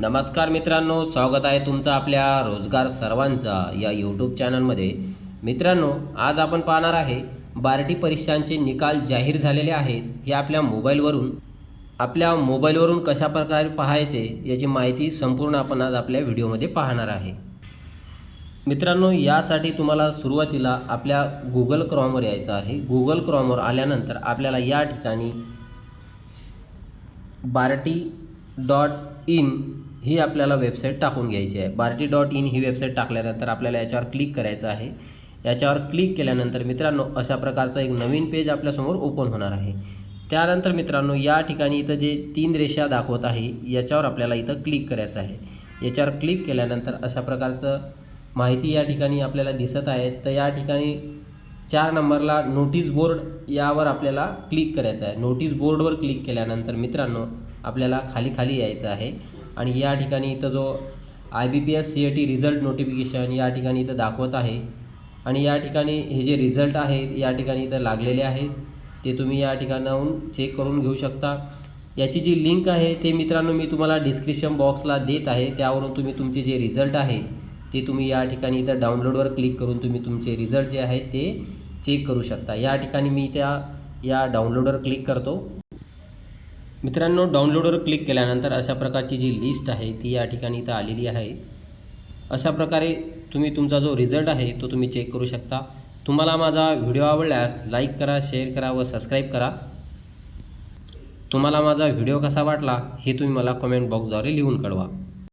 नमस्कार मित्रांनो स्वागत आहे तुमचं आपल्या रोजगार सर्वांचा या यूट्यूब चॅनलमध्ये मित्रांनो आज आपण पाहणार आहे बार्टी परीक्षांचे निकाल जाहीर झालेले आहेत हे आपल्या मोबाईलवरून. आपल्या मोबाईलवरून कशा प्रकारे पाहायचे याची माहिती संपूर्ण आपण आज आपल्या व्हिडिओमध्ये पाहणार आहे. मित्रांनो यासाठी तुम्हाला सुरुवातीला आपल्या गुगल क्रॉमवर यायचं आहे. गुगल क्रॉमवर आल्यानंतर आपल्याला या ठिकाणी बार्टी डॉट इन ही आपल्याला वेबसाईट टाकून घ्यायची आहे. बार्टी डॉट इन ही वेबसाईट टाकल्यानंतर आपल्याला याच्यावर क्लिक करायचं आहे. याच्यावर क्लिक केल्यानंतर मित्रांनो अशा प्रकारचं एक नवीन पेज आपल्यासमोर ओपन होणार आहे. त्यानंतर मित्रांनो या ठिकाणी इथं जे तीन रेषा दाखवत आहे याच्यावर आपल्याला इथं क्लिक करायचं आहे. याच्यावर क्लिक केल्यानंतर अशा प्रकारचं माहिती या ठिकाणी आपल्याला दिसत आहे. तर या ठिकाणी चार नंबरला नोटीस बोर्ड यावर आपल्याला क्लिक करायचं आहे. नोटीस बोर्डवर क्लिक केल्यानंतर मित्रांनो आपल्याला खाली खाली यायचं आहे. आणि या ठिकाणी इथं जो I B P S C A T result notification या ठिकाणी इथं दाखवत आहे. आणि या ठिकाणी हे जे रिझल्ट आहेत या ठिकाणी इथं लागलेले आहेत ते तुम्ही या ठिकाणाहून चेक करून घेऊ शकता. याची जी लिंक आहे ते मित्रांनो मी तुम्हाला डिस्क्रिप्शन बॉक्सला देत आहे. त्यावरून तुम्ही तुमचे जे रिझल्ट आहेत ते तुम्ही या ठिकाणी इथं डाउनलोडवर क्लिक करून तुम्ही तुमचे रिझल्ट जे आहेत ते चेक करू शकता. या ठिकाणी मी त्या या डाउनलोडवर क्लिक करतो. मित्रांनो डाउनलोडवर क्लिक केल्यानंतर अशा प्रकारची जी लिस्ट आहे ती या ठिकाणी इथं आलेली आहे. अशा प्रकारे तुम्ही तुमचा जो रिझल्ट आहे तो तुम्ही चेक करू शकता. तुम्हाला माझा व्हिडिओ आवडल्यास लाईक करा शेअर करा व सबस्क्राईब करा. तुम्हाला माझा व्हिडिओ कसा वाटला हे तुम्ही मला कमेंट बॉक्सद्वारे लिहून कळवा.